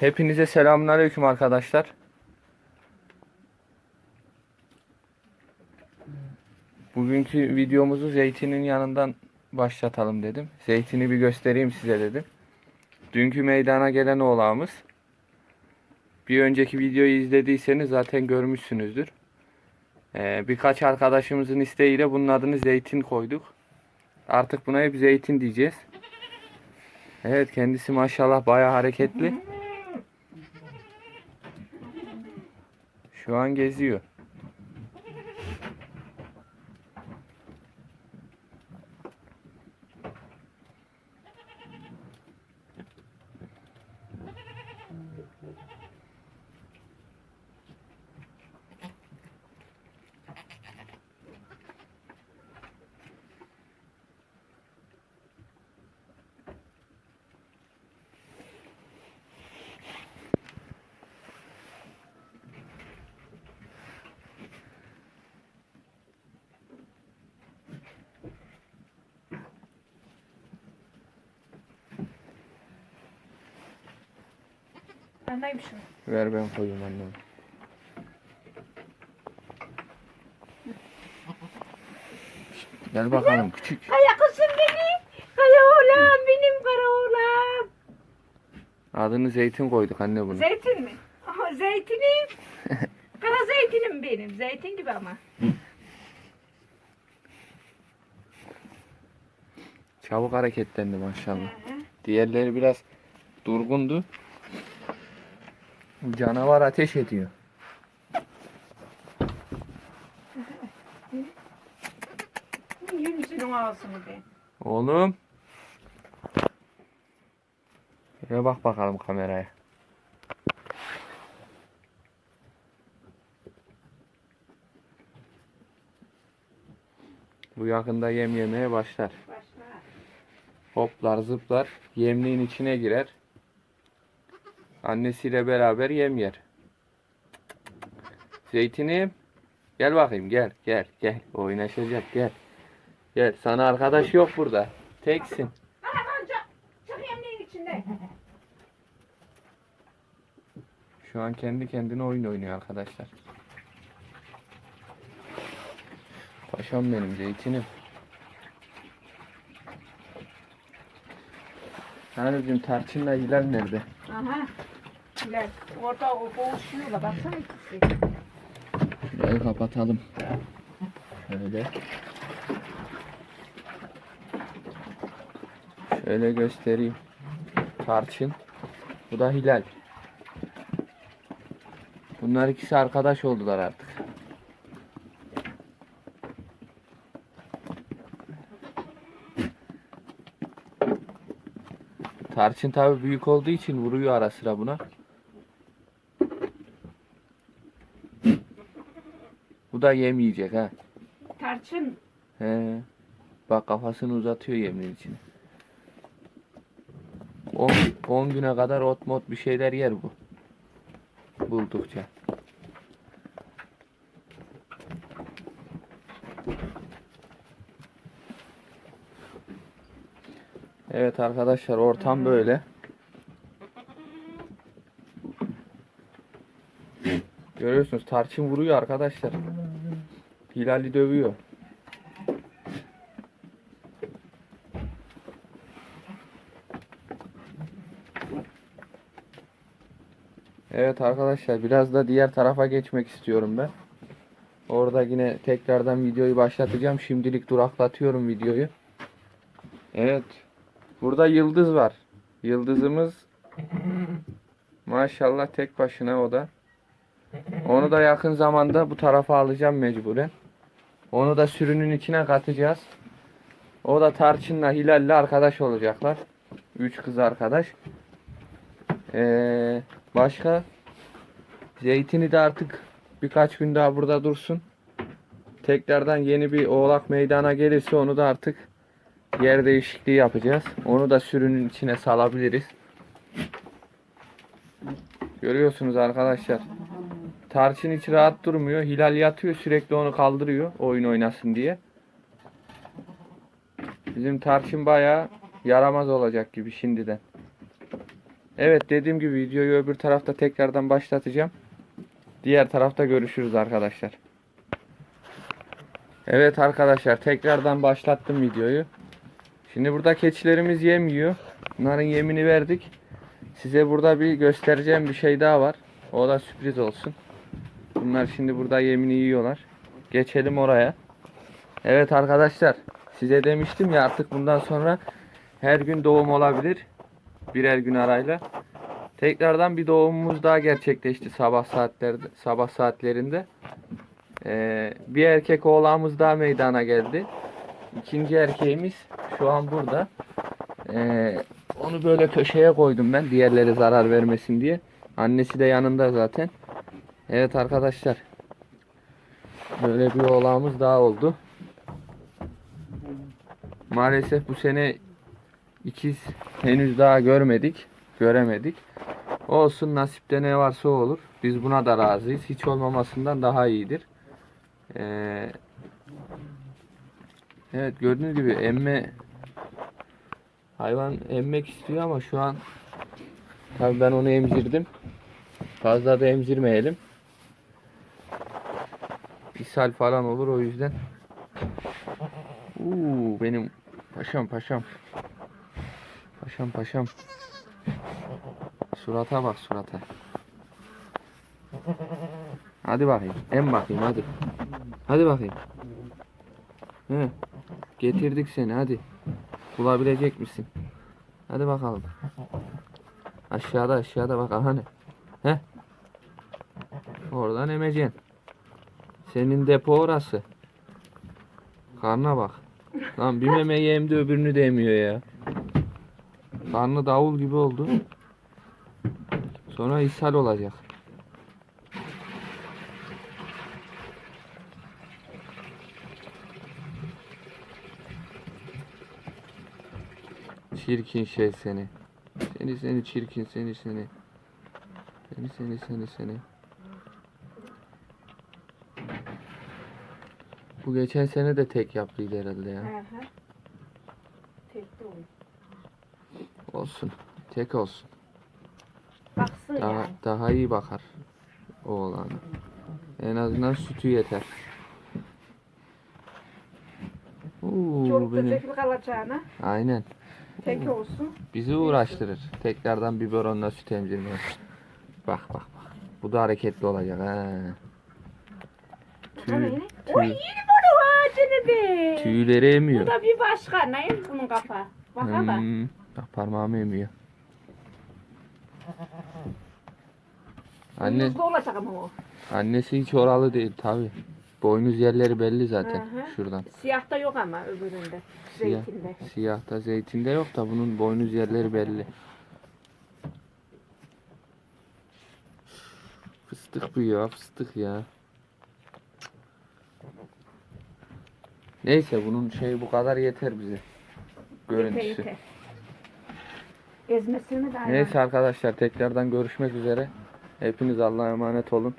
Hepinize selamünaleyküm arkadaşlar. Bugünkü videomuzu zeytinin yanından başlatalım dedim. Zeytini bir göstereyim size dedim. Dünkü meydana gelen oğlağımız. Bir önceki videoyu izlediyseniz zaten görmüşsünüzdür. Ee, birkaç arkadaşımızın isteğiyle bunun adını zeytin koyduk. Artık buna hep zeytin diyeceğiz. Evet kendisi maşallah bayağı hareketli. Şu an geziyor. Bendeyim şu. Ver ben koyayım annem. Gel bakalım küçük. Kaya kızım beni. Kaya oğlan benim kara oğlan. Adını zeytin koyduk anne bunu. Zeytin mi? Aha, zeytinim. kara zeytinim benim. Zeytin gibi ama. Çabuk hareketlendi maşallah. Diğerleri biraz durgundu. Canavar ateş ediyor. Yürüsün ağzını be. Oğlum. Şuraya bak bakalım kameraya. Bu yakında yem yemeye başlar. Başla. Hoplar zıplar yemliğin içine girer. Annesiyle beraber yem yer. Zeytinim. Gel bakayım gel gel gel. Oynaşacak gel. Gel sana arkadaş yok burada. Teksin. Şu an kendi kendine oyun oynuyor arkadaşlar. Paşam benim zeytinim. Bizim tarçınla Hilal nerede? Aha. Bilal. Orada o boğuşuyorlar. Baksana ikisi. Şurayı kapatalım. Şöyle. Şöyle göstereyim. Tarçın. Bu da Hilal. Bunlar ikisi arkadaş oldular artık. Tarçın tabi büyük olduğu için vuruyor ara sıra buna. Bu da yem yiyecek ha. Tarçın. He. Bak kafasını uzatıyor yemin içine. 10 10 güne kadar ot mot bir şeyler yer bu. Buldukça. Evet arkadaşlar ortam böyle. Görüyorsunuz tarçın vuruyor arkadaşlar. Hilal'i dövüyor. Evet arkadaşlar biraz da diğer tarafa geçmek istiyorum ben. Orada yine tekrardan videoyu başlatacağım. Şimdilik duraklatıyorum videoyu. Evet. Burada yıldız var. Yıldızımız maşallah tek başına o da. Onu da yakın zamanda bu tarafa alacağım mecburen. Onu da sürünün içine katacağız. O da Tarçın'la Hilal'le arkadaş olacaklar. Üç kız arkadaş. Ee, başka zeytini de artık birkaç gün daha burada dursun. Tekrardan yeni bir oğlak meydana gelirse onu da artık yer değişikliği yapacağız. Onu da sürünün içine salabiliriz. Görüyorsunuz arkadaşlar. Tarçın hiç rahat durmuyor. Hilal yatıyor sürekli onu kaldırıyor oyun oynasın diye. Bizim tarçın bayağı yaramaz olacak gibi şimdiden. Evet dediğim gibi videoyu öbür tarafta tekrardan başlatacağım. Diğer tarafta görüşürüz arkadaşlar. Evet arkadaşlar tekrardan başlattım videoyu. Şimdi burada keçilerimiz yem yiyor. Bunların yemini verdik. Size burada bir göstereceğim bir şey daha var. O da sürpriz olsun. Bunlar şimdi burada yemini yiyorlar. Geçelim oraya. Evet arkadaşlar size demiştim ya artık bundan sonra her gün doğum olabilir. Birer gün arayla. Tekrardan bir doğumumuz daha gerçekleşti sabah saatlerde sabah saatlerinde. Ee, bir erkek oğlağımız daha meydana geldi. İkinci erkeğimiz şu an burada. Ee, onu böyle köşeye koydum ben diğerleri zarar vermesin diye. Annesi de yanında zaten. Evet arkadaşlar. Böyle bir oğlağımız daha oldu. Maalesef bu sene ikiz henüz daha görmedik. Göremedik. Olsun nasipte ne varsa olur. Biz buna da razıyız. Hiç olmamasından daha iyidir. Ee, evet gördüğünüz gibi emme hayvan emmek istiyor ama şu an tabii ben onu emzirdim. Fazla da emzirmeyelim. İshal falan olur o yüzden. Uuu benim paşam paşam. Paşam paşam. Surata bak surata. Hadi bakayım. Em bakayım hadi. Hadi bakayım. He. Getirdik seni hadi. Bulabilecek misin? Hadi bakalım. Aşağıda aşağıda bak aha ne. He. Oradan emeceksin. Senin depo orası. Karnına bak. Lan bir memeyi emdi öbürünü de emiyor ya. Karnı davul gibi oldu. Sonra ishal olacak. Çirkin şey seni. Seni seni çirkin seni seni. Seni seni seni seni. Bu geçen sene de tek yaptıydı herhalde ya. Hı hı. Tek doğum. Olsun. Tek olsun. Baksın Daha, yani. daha iyi bakar oğlan. En azından sütü yeter. Oo, da benim. çekil kalacağına. Aynen. Tek olsun. Bizi uğraştırır. Tekrardan biberonla süt emzirmeye. Bak bak bak. Bu da hareketli olacak ha. Tüy, tüy, be. tüyleri Bu emiyor. da bir başka. Neymiş bunun kafa? Bak bak. Hmm, bak parmağımı emiyor. Anne, Boynuzlu olacak ama o. annesi hiç oralı değil tabi. Boynuz yerleri belli zaten hı. şuradan. Siyah da yok ama öbüründe. Siyah, Zeytinde. siyahta zeytinde yok da bunun boynuz yerleri belli. Fıstık bu ya fıstık ya. Neyse bunun şey bu kadar yeter bize. Görüntüsü. Yeter yeter. Ezmesini de aynen. Neyse arkadaşlar tekrardan görüşmek üzere. Hepiniz Allah'a emanet olun.